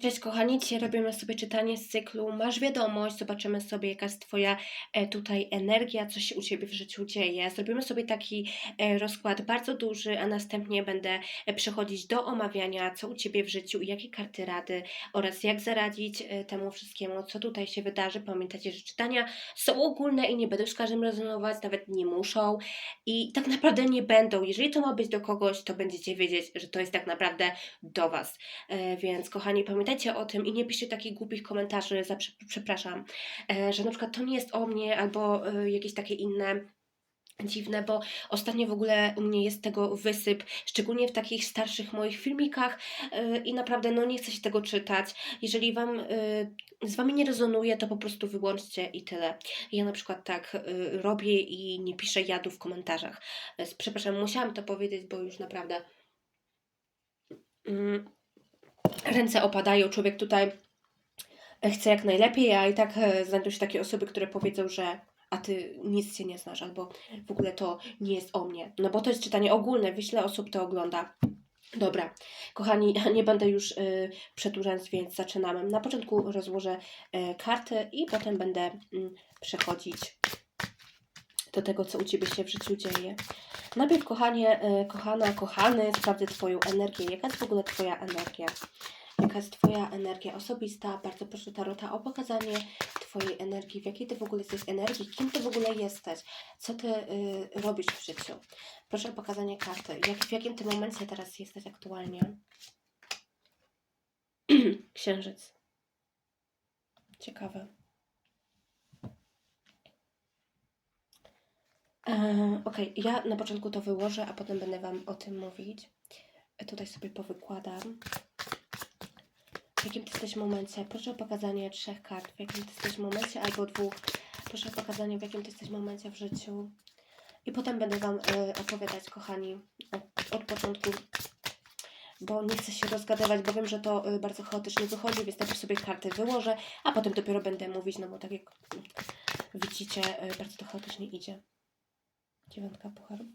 Cześć kochani, dzisiaj robimy sobie czytanie z cyklu Masz wiadomość, zobaczymy sobie jaka jest Twoja e, tutaj energia, co się u Ciebie w życiu dzieje. Zrobimy sobie taki e, rozkład bardzo duży, a następnie będę e, przechodzić do omawiania, co u Ciebie w życiu i jakie karty rady oraz jak zaradzić temu wszystkiemu, co tutaj się wydarzy. Pamiętajcie, że czytania są ogólne i nie będą z każdym rezonować, nawet nie muszą i tak naprawdę nie będą. Jeżeli to ma być do kogoś, to będziecie wiedzieć, że to jest tak naprawdę do Was. Więc kochani, pamiętajcie o tym i nie piszcie takich głupich komentarzy, za, prze- przepraszam, e, że na przykład to nie jest o mnie albo e, jakieś takie inne dziwne, bo ostatnio w ogóle u mnie jest tego wysyp, szczególnie w takich starszych moich filmikach e, i naprawdę no nie chce się tego czytać. Jeżeli Wam e, z Wami nie rezonuje, to po prostu wyłączcie i tyle. Ja na przykład tak e, robię i nie piszę jadu w komentarzach. Przepraszam, musiałam to powiedzieć, bo już naprawdę mm, ręce opadają, człowiek tutaj chce jak najlepiej, a i tak e, znajdą się takie osoby, które powiedzą, że a ty nic się nie znasz, albo w ogóle to nie jest o mnie. No bo to jest czytanie ogólne, wiele osób to ogląda. Dobra, kochani, nie będę już y, przedłużać, więc zaczynamy. Na początku rozłożę y, karty i potem będę mm, przechodzić do tego, co u Ciebie się w życiu dzieje. Najpierw, kochanie, y, kochana, kochany, sprawdzę Twoją energię. Jaka jest w ogóle Twoja energia? Jaka jest Twoja energia osobista? Bardzo proszę Tarota o pokazanie Twojej energii. W jakiej Ty w ogóle jesteś energii? Kim Ty w ogóle jesteś? Co Ty y, robisz w życiu? Proszę o pokazanie karty. Jak, w jakim Ty momencie teraz jesteś aktualnie? Księżyc. Ciekawe. Eee, Okej, ja na początku to wyłożę, a potem będę Wam o tym mówić. E, Tutaj sobie powykładam. W jakim ty jesteś momencie? Proszę o pokazanie trzech kart. W jakim ty jesteś momencie albo dwóch. Proszę o pokazanie, w jakim ty jesteś momencie w życiu. I potem będę Wam e, opowiadać, kochani, od, od początku, bo nie chcę się rozgadywać, bo wiem, że to e, bardzo chaotycznie wychodzi, więc najpierw sobie karty wyłożę, a potem dopiero będę mówić, no bo tak jak widzicie, e, bardzo to chaotycznie idzie. Dziewiątka pucharów.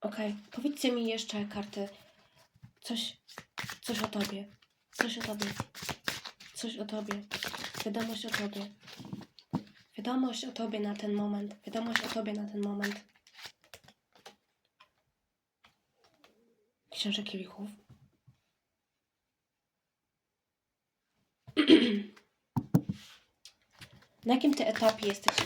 Okej, powiedzcie mi jeszcze karty. Coś, coś o tobie. Coś o tobie. Coś o tobie. Wiadomość o tobie. Wiadomość o tobie na ten moment. Wiadomość o tobie na ten moment. Książę kielichów. Na jakim ty etapie jesteś?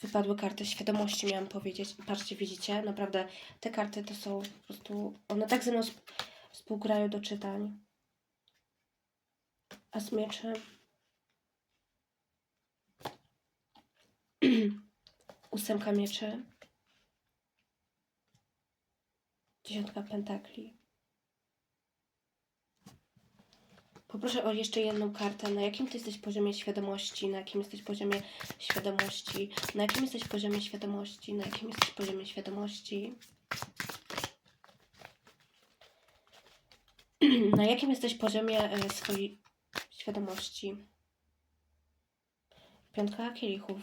Wypadły karty świadomości, miałam powiedzieć. Patrzcie, widzicie? Naprawdę te karty to są po prostu. One tak ze mną sp- współgrają do czytań. A z mieczy. Ósemka mieczy. Dziesiątka pentakli. Poproszę o jeszcze jedną kartę. Na jakim ty jesteś poziomie świadomości? Na jakim jesteś poziomie świadomości? Na jakim jesteś poziomie świadomości? Na jakim jesteś poziomie świadomości? Na jakim jesteś poziomie e, swojej świadomości? Piątka kielichów.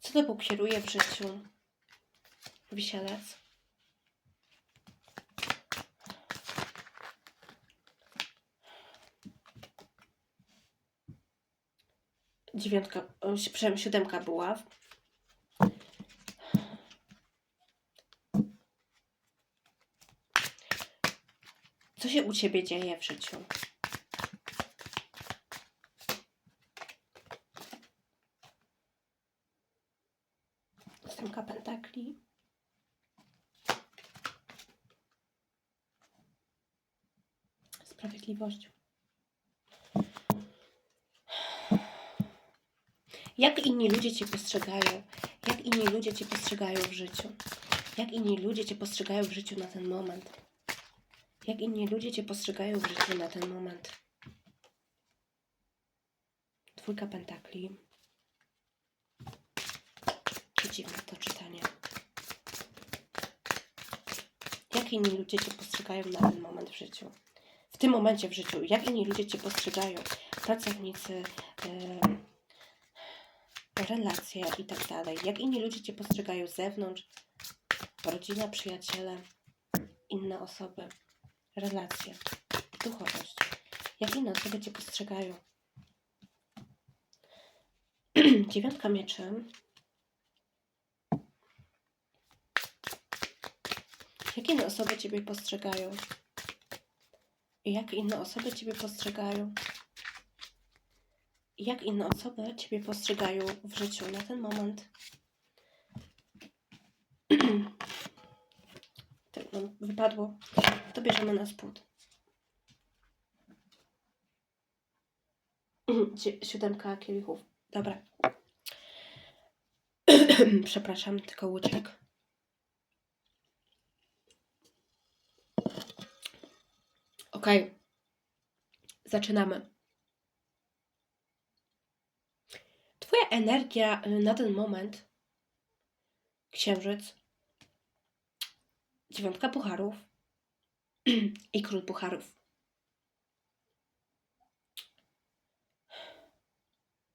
Co tobą kieruje w życiu? Wisielec. Dziewiątka, przepraszam, siódemka była. Co się u ciebie dzieje w życiu? Ósemka pentakli. Sprawiedliwość. Jak inni ludzie Cię postrzegają? Jak inni ludzie Cię postrzegają w życiu? Jak inni ludzie Cię postrzegają w życiu na ten moment? Jak inni ludzie Cię postrzegają w życiu na ten moment? Dwójka pentakli. Dziwne to czytanie. Jak inni ludzie Cię postrzegają na ten moment w życiu? W tym momencie w życiu, jak inni ludzie Cię postrzegają? Pracownicy, yy, relacje i tak dalej. Jak inni ludzie Cię postrzegają z zewnątrz, rodzina, przyjaciele, inne osoby, relacje, duchowość. Jak inne osoby Cię postrzegają. Dziewiątka mieczy. Jak inne osoby Ciebie postrzegają? I jak inne osoby Ciebie postrzegają? Jak inne osoby Ciebie postrzegają w życiu na ten moment? Tak nam wypadło. To bierzemy na spód. Siódemka kielichów. Dobra. Przepraszam, tylko łyczek. Okej. Zaczynamy. Twoja energia y, na ten moment. Księżyc. Dziewiątka pucharów. I król pucharów.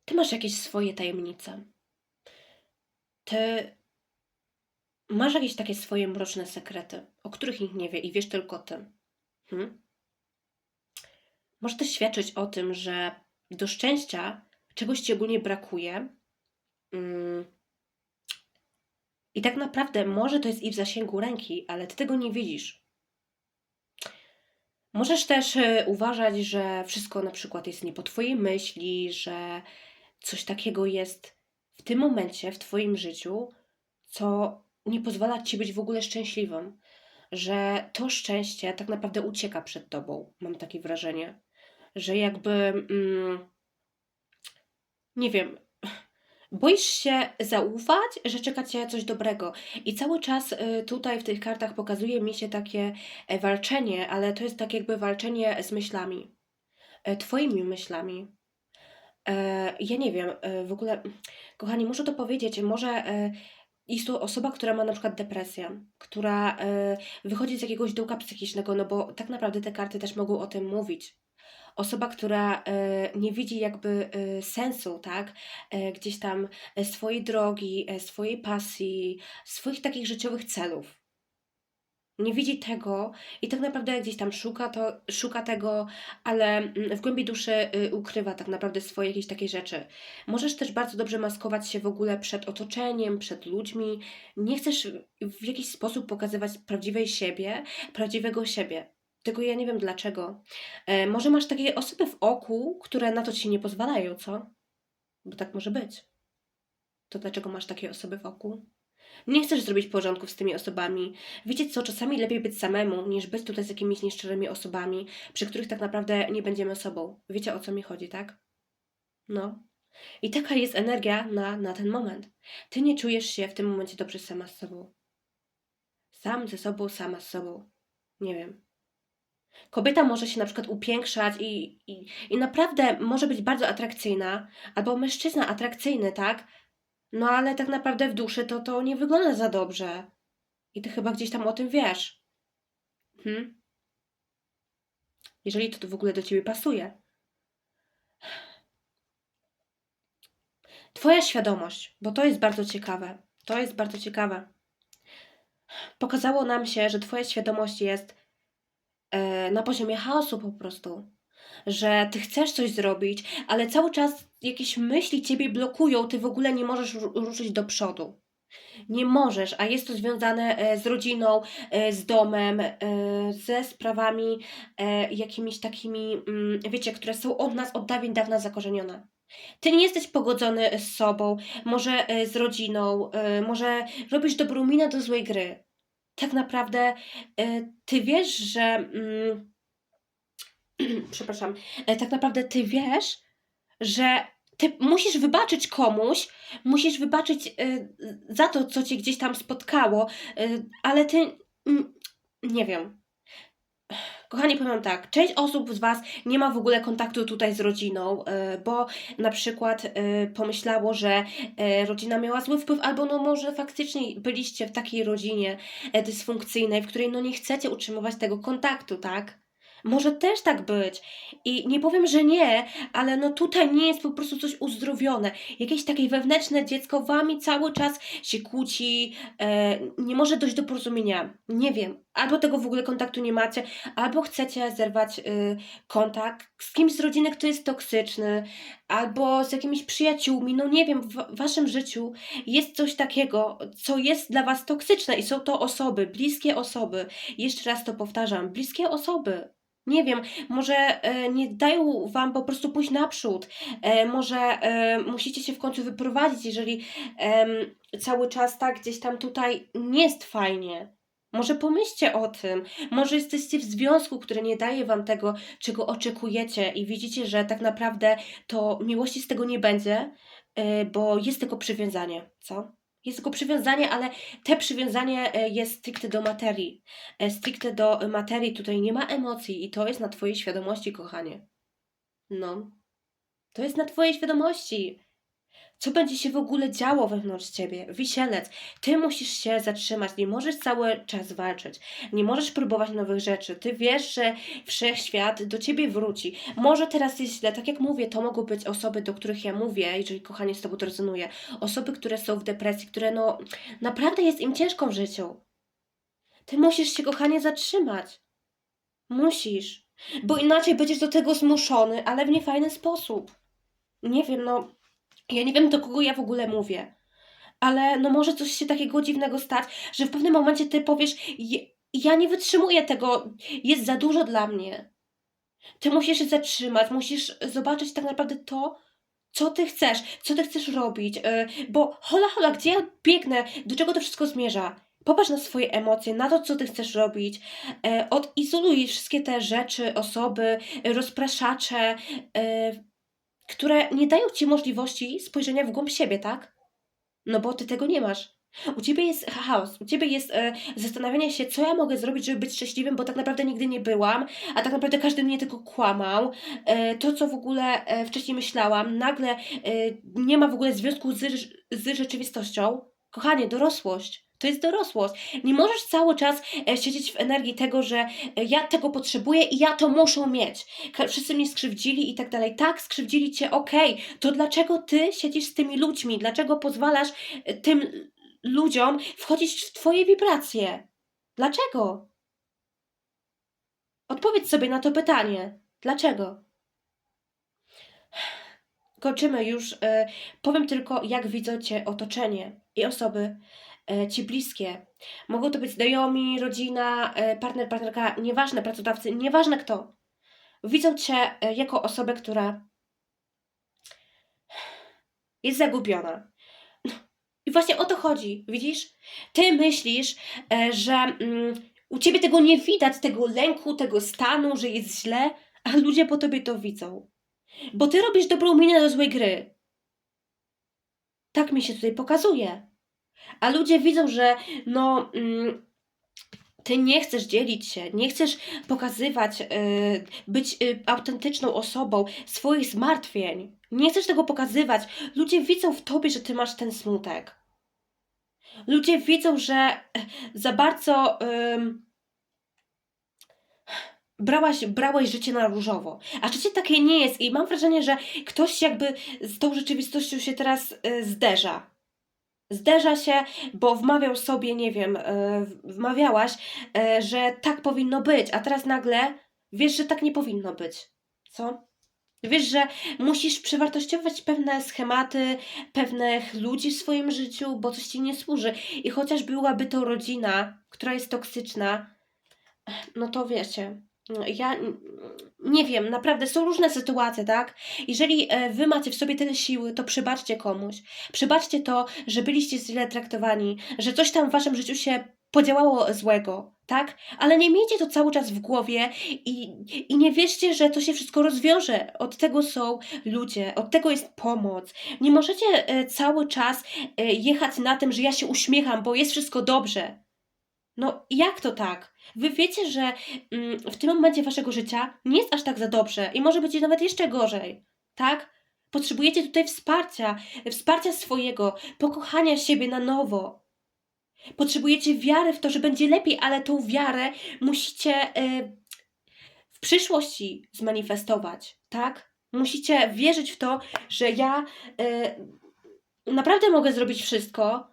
Ty masz jakieś swoje tajemnice. Ty masz jakieś takie swoje mroczne sekrety, o których nikt nie wie i wiesz tylko ty. Hmm? Może też świadczyć o tym, że do szczęścia czegoś ci ogólnie brakuje. Mm. I tak naprawdę może to jest i w zasięgu ręki, ale ty tego nie widzisz. Możesz też e, uważać, że wszystko na przykład jest nie po twojej myśli, że coś takiego jest w tym momencie w twoim życiu, co nie pozwala ci być w ogóle szczęśliwym. Że to szczęście tak naprawdę ucieka przed tobą, mam takie wrażenie. Że jakby, mm, nie wiem, boisz się zaufać, że czeka cię coś dobrego. I cały czas y, tutaj w tych kartach pokazuje mi się takie e, walczenie, ale to jest tak jakby walczenie z myślami. E, Twoimi myślami. E, Ja nie wiem, w ogóle, kochani, muszę to powiedzieć, może jest to osoba, która ma na przykład depresję, która wychodzi z jakiegoś dołka psychicznego, no bo tak naprawdę te karty też mogą o tym mówić. Osoba, która e, nie widzi jakby e, sensu, tak, e, gdzieś tam swojej drogi, swojej pasji, swoich takich życiowych celów. Nie widzi tego i tak naprawdę gdzieś tam szuka, to, szuka tego, ale mm, w głębi duszy y, ukrywa tak naprawdę swoje jakieś takie rzeczy. Możesz też bardzo dobrze maskować się w ogóle przed otoczeniem, przed ludźmi. Nie chcesz w jakiś sposób pokazywać prawdziwej siebie, prawdziwego siebie. Tego ja nie wiem dlaczego. E, może masz takie osoby w oku, które na to ci nie pozwalają, co? Bo tak może być. To dlaczego masz takie osoby wokół? Nie chcesz zrobić porządków z tymi osobami. Wiecie co, czasami lepiej być samemu, niż być tutaj z jakimiś nieszczerymi osobami, przy których tak naprawdę nie będziemy sobą. Wiecie o co mi chodzi, tak? No. I taka jest energia na, na ten moment. Ty nie czujesz się w tym momencie dobrze sama z sobą. Sam ze sobą, sama z sobą. Nie wiem. Kobieta może się na przykład upiększać i, i, i naprawdę może być bardzo atrakcyjna, albo mężczyzna atrakcyjny, tak? No ale tak naprawdę w duszy to to nie wygląda za dobrze. I ty chyba gdzieś tam o tym wiesz. Hmm? Jeżeli to, to w ogóle do ciebie pasuje. Twoja świadomość, bo to jest bardzo ciekawe. To jest bardzo ciekawe. Pokazało nam się, że twoja świadomość jest na poziomie chaosu po prostu. Że ty chcesz coś zrobić, ale cały czas jakieś myśli ciebie blokują, ty w ogóle nie możesz ru- ruszyć do przodu. Nie możesz, a jest to związane e, z rodziną, e, z domem, e, ze sprawami jakimiś takimi, mm, wiecie, które są od nas od dawien dawna zakorzenione. Ty nie jesteś pogodzony z sobą, może z rodziną, może robisz dobrą minę do złej gry. Tak naprawdę e, ty wiesz, że. Mm, przepraszam, e, tak naprawdę ty wiesz, że ty musisz wybaczyć komuś, musisz wybaczyć e, za to, co cię gdzieś tam spotkało, ale ty mm, nie wiem. Kochani, powiem tak, część osób z Was nie ma w ogóle kontaktu tutaj z rodziną, e, bo na przykład e, pomyślało, że e, rodzina miała zły wpływ, albo no może faktycznie byliście w takiej rodzinie dysfunkcyjnej, w której no nie chcecie utrzymywać tego kontaktu, tak? Może też tak być. I nie powiem, że nie, ale no tutaj nie jest po prostu coś uzdrowione. Jakieś takie wewnętrzne dziecko wami cały czas się kłóci, e, nie może dojść do porozumienia. Nie wiem. Albo tego w ogóle kontaktu nie macie, albo chcecie zerwać y, kontakt z kimś z rodziny, kto jest toksyczny, albo z jakimiś przyjaciółmi. No nie wiem, w wa- waszym życiu jest coś takiego, co jest dla was toksyczne i są to osoby, bliskie osoby. Jeszcze raz to powtarzam, bliskie osoby. Nie wiem, może e, nie dają wam po prostu pójść naprzód. E, może e, musicie się w końcu wyprowadzić, jeżeli cały czas tak gdzieś tam tutaj nie jest fajnie. Może pomyślcie o tym. Może jesteście w związku, który nie daje wam tego, czego oczekujecie, i widzicie, że tak naprawdę to miłości z tego nie będzie, bo jest tylko przywiązanie, co? Jest tylko przywiązanie, ale te przywiązanie e, jest stricte do materii. E, Stricte do materii, tutaj nie ma emocji i to jest na twojej świadomości, kochanie. No, to jest na twojej świadomości. Co będzie się w ogóle działo wewnątrz ciebie? Wisielec, ty musisz się zatrzymać, nie możesz cały czas walczyć, nie możesz próbować nowych rzeczy. Ty wiesz, że wszechświat do ciebie wróci. Może teraz jest źle, tak jak mówię, to mogą być osoby, do których ja mówię, jeżeli kochanie z tobą to rezonuje. Osoby, które są w depresji, które no naprawdę jest im ciężko w życiu. Ty musisz się, kochanie, zatrzymać. Musisz. Bo inaczej będziesz do tego zmuszony, ale w niefajny sposób. Nie wiem, no. Ja nie wiem, do kogo ja w ogóle mówię. Ale no może coś się takiego dziwnego stać, że w pewnym momencie ty powiesz, "Je- ja nie wytrzymuję tego, jest za dużo dla mnie. Ty musisz się zatrzymać, musisz zobaczyć tak naprawdę to, co ty chcesz, co ty chcesz robić, yy, bo hola, hola, gdzie ja biegnę, do czego to wszystko zmierza? Popatrz na swoje emocje, na to, co ty chcesz robić. E, odizoluj wszystkie te rzeczy, osoby, e, rozpraszacze, e, które nie dają ci możliwości spojrzenia w głąb siebie, tak? No bo ty tego nie masz. U ciebie jest chaos, u ciebie jest e, zastanawianie się, co ja mogę zrobić, żeby być szczęśliwym, bo tak naprawdę nigdy nie byłam, a tak naprawdę każdy mnie tylko kłamał. E, to, co w ogóle e, wcześniej myślałam, nagle e, nie ma w ogóle związku z, z rzeczywistością. Kochanie, dorosłość. To jest dorosłość. Nie możesz cały czas e, siedzieć w energii tego, że e, ja tego potrzebuję i ja to muszę mieć. Wszyscy mnie skrzywdzili i tak dalej. Tak, skrzywdzili cię, okej. To dlaczego ty siedzisz z tymi ludźmi? Dlaczego pozwalasz e, tym ludziom wchodzić w twoje wibracje? Dlaczego? Odpowiedz sobie na to pytanie. Dlaczego? Kończymy już. Powiem tylko, jak widzą cię otoczenie i osoby ci bliskie. Mogą to być znajomi, rodzina, e, partner, partnerka, nieważne, pracodawcy, nieważne kto. Widzą cię e, jako osobę, która jest zagubiona. I właśnie o to chodzi, widzisz? Ty myślisz, e, że mm, u ciebie tego nie widać, tego lęku, tego stanu, że jest źle, a ludzie po tobie to widzą. Bo ty robisz dobrą minę do złej gry. Tak mi się tutaj pokazuje. A ludzie widzą, że no. Mm, ty nie chcesz dzielić się, nie chcesz pokazywać, y, być y, autentyczną osobą swoich zmartwień. Nie chcesz tego pokazywać. Ludzie widzą w tobie, że ty masz ten smutek. Ludzie widzą, że e, za bardzo ym, brałaś, brałeś życie na różowo. A życie takie nie jest i mam wrażenie, że ktoś jakby z tą rzeczywistością się teraz y, zderza. Zderza się, bo wmawiał sobie, nie wiem, y, wmawiałaś, y, że tak powinno być, a teraz nagle wiesz, że tak nie powinno być. Co? Wiesz, że musisz przewartościować pewne schematy, pewnych ludzi w swoim życiu, bo coś ci nie służy. I chociaż byłaby to rodzina, która jest toksyczna, no to wiecie, ja nie wiem, naprawdę są różne sytuacje, tak? Jeżeli e, wy macie w sobie tyle siły, to przebaczcie komuś. Przebaczcie to, że byliście źle traktowani, że coś tam w waszym życiu się podziałało złego, tak? Ale nie miejcie to cały czas w głowie i, i nie wierzcie, że to się wszystko rozwiąże. Od tego są ludzie, od tego jest pomoc. Nie możecie e, cały czas e, jechać na tym, że ja się uśmiecham, bo jest wszystko dobrze. No jak to tak? Wy wiecie, że mm, w tym momencie waszego życia nie jest aż tak za dobrze i może być nawet jeszcze gorzej, tak? Potrzebujecie tutaj wsparcia, wsparcia swojego, pokochania siebie na nowo. Potrzebujecie wiary w to, że będzie lepiej, ale tą wiarę musicie e, przyszłości zmanifestować, tak? Musicie wierzyć w to, że ja y, naprawdę mogę zrobić wszystko,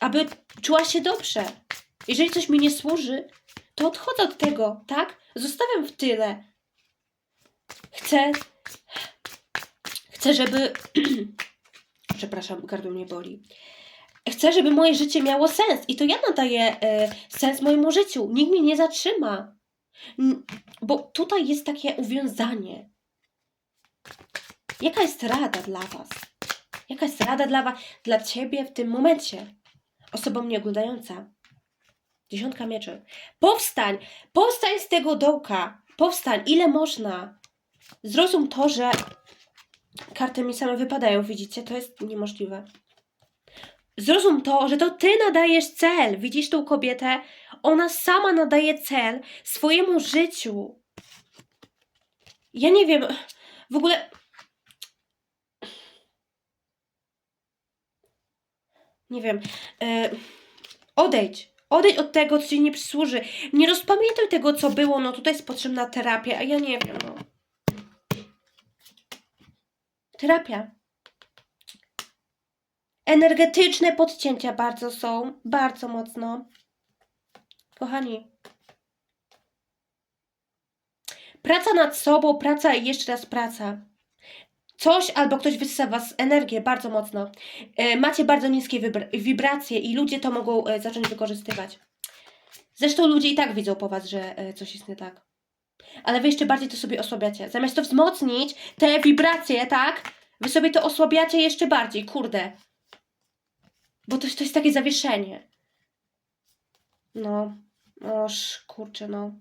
aby czuła się dobrze. Jeżeli coś mi nie służy, to odchodzę od tego, tak? Zostawiam w tyle. Chcę. Chcę, żeby. Przepraszam, gardło mnie boli. Chcę, żeby moje życie miało sens i to ja nadaję e, sens mojemu życiu. Nikt mnie nie zatrzyma. N- Bo tutaj jest takie uwiązanie. Jaka jest rada dla Was? Jaka jest rada dla, dla Ciebie w tym momencie? Osoba mnie oglądająca. Dziesiątka mieczy. Powstań! Powstań z tego dołka! Powstań! Ile można? Zrozum to, że karty mi same wypadają, widzicie? To jest niemożliwe. Zrozum to, że to ty nadajesz cel. Widzisz tą kobietę? Ona sama nadaje cel swojemu życiu. Ja nie wiem, w ogóle. Nie wiem. E, odejdź. Odejdź od tego, co ci nie przysłuży. Nie rozpamiętuj tego, co było. No tutaj jest potrzebna terapia, a ja nie wiem. No. Terapia. Energetyczne podcięcia bardzo są, bardzo mocno. Kochani. Praca nad sobą, praca i jeszcze raz praca. Coś albo ktoś wysysa was energię bardzo mocno. E, macie bardzo niskie wibra- wibracje i ludzie to mogą e, zacząć wykorzystywać. Zresztą ludzie i tak widzą po was, że e, coś jest nie tak. Ale wy jeszcze bardziej to sobie osłabiacie. Zamiast to wzmocnić, te wibracje, tak? Wy sobie to osłabiacie jeszcze bardziej, kurde. Bo to, to jest takie zawieszenie. No, oż, kurczę, no.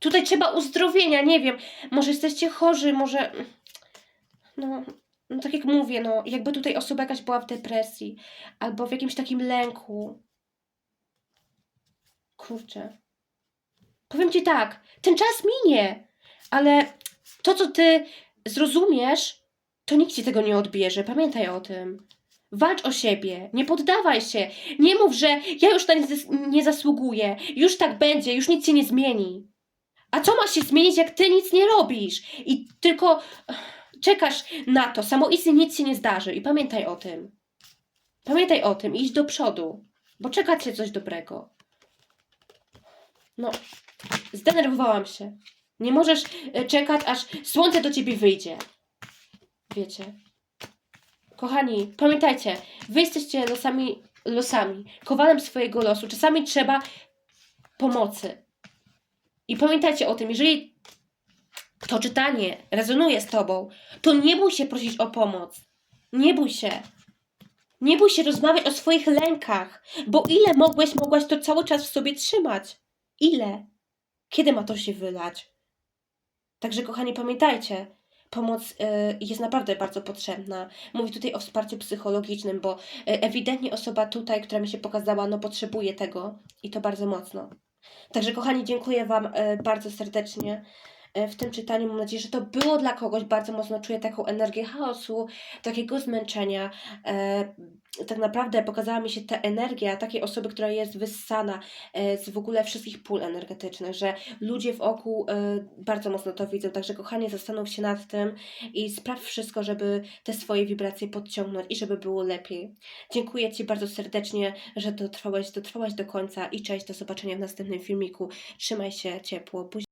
Tutaj trzeba uzdrowienia, nie wiem. Może jesteście chorzy, może. No, no tak jak mówię, no, jakby tutaj osoba jakaś była w depresji albo w jakimś takim lęku. Kurczę. Powiem ci tak, ten czas minie, ale to, co ty zrozumiesz, to nikt ci tego nie odbierze. Pamiętaj o tym. Walcz o siebie, nie poddawaj się. Nie mów, że ja już na nic zas- nie zasługuję, już tak będzie, już nic się nie zmieni. A co ma się zmienić, jak ty nic nie robisz i tylko czekasz na to, samoistnie nic się nie zdarzy. I pamiętaj o tym. Pamiętaj o tym, idź do przodu, bo czeka cię coś dobrego. No, zdenerwowałam się. Nie możesz e, czekać, aż słońce do ciebie wyjdzie. Wiecie. Kochani, pamiętajcie, wy jesteście losami, losami, kowalem swojego losu. Czasami trzeba pomocy. I pamiętajcie o tym, jeżeli to czytanie rezonuje z tobą, to nie bój się prosić o pomoc. Nie bój się. Nie bój się rozmawiać o swoich lękach, bo ile mogłeś, mogłaś to cały czas w sobie trzymać? Ile? Kiedy ma to się wylać? Także, kochani, pamiętajcie, pomoc y, jest naprawdę bardzo potrzebna. Mówię tutaj o wsparciu psychologicznym, bo y, ewidentnie osoba tutaj, która mi się pokazała, no potrzebuje tego i to bardzo mocno. Także, kochani, dziękuję Wam y, bardzo serdecznie w tym czytaniu. Mam nadzieję, że to było dla kogoś. Bardzo mocno czuję taką energię chaosu, takiego zmęczenia. E, tak naprawdę pokazała mi się ta energia takiej osoby, która jest wyssana e, z w ogóle wszystkich pól energetycznych, że ludzie wokół e, bardzo mocno to widzą. Także, kochanie, zastanów się nad tym i spraw wszystko, żeby te swoje wibracje podciągnąć i żeby było lepiej. Dziękuję Ci bardzo serdecznie, że dotrwałeś, dotrwałaś do końca i cześć, do zobaczenia w następnym filmiku. Trzymaj się ciepło. Buzi-